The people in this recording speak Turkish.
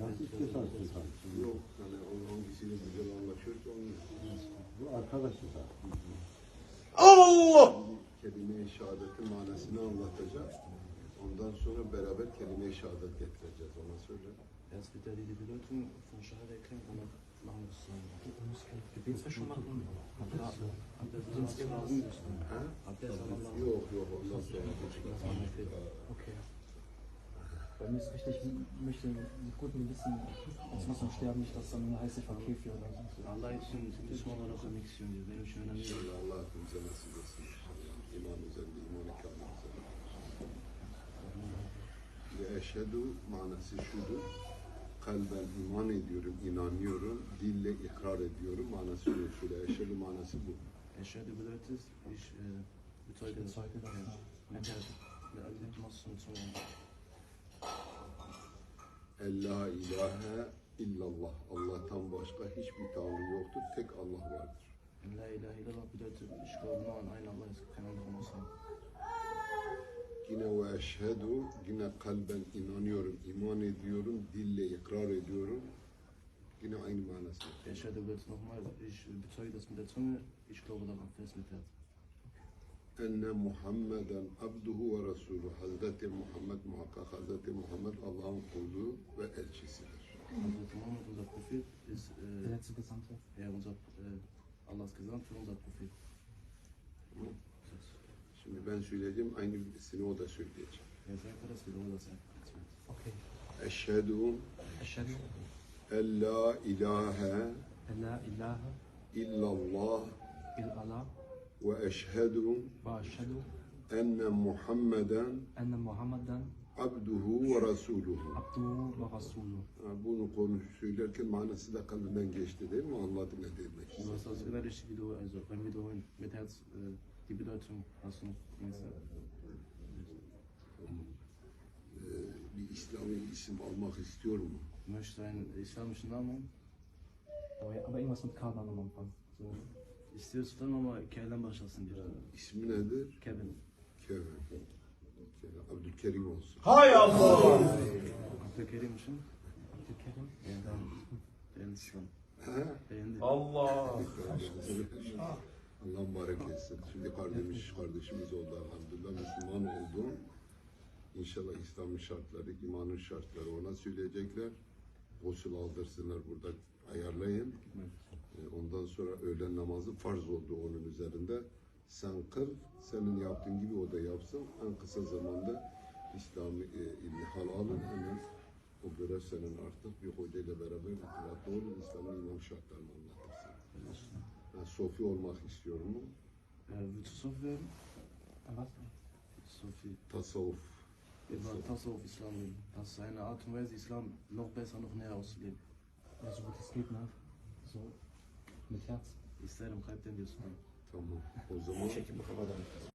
Nasıl istiyorsan Sultan. Yok yani hangisiyle güzel anlaşıyorsa onu bu arkadaşı da. Allah! Kelime-i şehadetin manasını anlatacak. Ondan sonra beraber kelime-i şehadet getireceğiz. Ona söyle. Erst wird er die Bedeutung von Shahada erklären und dann Bei mir ist wichtig, ich möchte mit gutem Gewissen aus Wasser sterben, nicht dass dann war Käfig oder so. Allah için Müslüman olarak ölmek istiyorum diyor. Benim için önemli değil. İnşallah Allah hepimize nasip etsin. İman üzerinde, iman-ı kamil üzerinde. Ve eşhedü manası şudur. Kalben iman ediyorum, inanıyorum. Dille ikrar ediyorum. Manası şudur. Şöyle eşhedü manası bu. Eşhedü bedeutet, ich äh, bezeuge das. Bezeuge das, ja. Mit der Legitimation zu En la ilahe illallah. Allah'tan başka hiçbir tanrı yoktur. Tek Allah vardır. La ilahe illallah nur an einen Allah, außer Allah. Yine ve eşhedü, yine kalben inanıyorum, iman ediyorum, dille ikrar ediyorum. Yine aynı manası. Eşhedü bedeutet nochmal, ich bezeuge das mit der Zunge, ich glaube daran fest mit Herz. enne Muhammeden abduhu ve resulü. Hazreti Muhammed muhakkak Hazreti Muhammed Allah'ın kulu ve elçisidir. Hazreti Muhammed, unser Prophet, ist Der äh, letzte Gesandte. ja, unser, äh, Allahs Gesandter, unser Prophet. Şimdi ben söyleyeceğim, aynısını o da söyleyecek. Er sagt das, wiederhole das. Okay. Eşhedü Eşhedü en la ilahe en la ilahe illallah illallah ve eşhedü ve eşhedü enne Muhammeden enne Muhammeden abduhu ve resuluhu. abduhu ve rasulü. Ha, Bunu konu söylerken manası da kalbinden geçti değil mi? Anladı ne demek Du hast das innerlich wiederholen, also beim Wiederholen mit Herz äh, die Bedeutung hast du bir İslami isim almak istiyor mu? möchte einen islamischen Namen. Aber, aber irgendwas mit K dann am Anfang. So. İstiyorsan ama K'den başlasın diyor. İsmi nedir? Kevin. Kevin. Kevin. Abdülkerim olsun. Abdülkerim için. Abdülkerim. Yani tamam. Beğendi şu an. Beğendi. Allah mübarek etsin. Şimdi kardeşimiz, kardeşimiz oldu elhamdülillah. Müslüman oldu. İnşallah İslam'ın şartları, imanın şartları ona söyleyecekler. Gusül aldırsınlar burada ayarlayın. Ee, Ondan sonra öğlen namazı farz oldu onun üzerinde. Sen kıl, senin yaptığın gibi o da yapsın. En kısa zamanda İslami e, ilmihal alın hemen o görev senin artık bir hocayla beraber irtibatlı olun. İslam'ın iman şartlarını anlatırsın. Ben sofi olmak istiyorum mu? Du Sofi Was? Sofi. Tasavvuf. Über Tasawwuf Islam. Das ist eine Art und Weise, Islam noch besser, noch näher auszuleben. Ja, so gut es geht, ne? So mit Herz. İsterim kalpten diyorsun. цьому позову.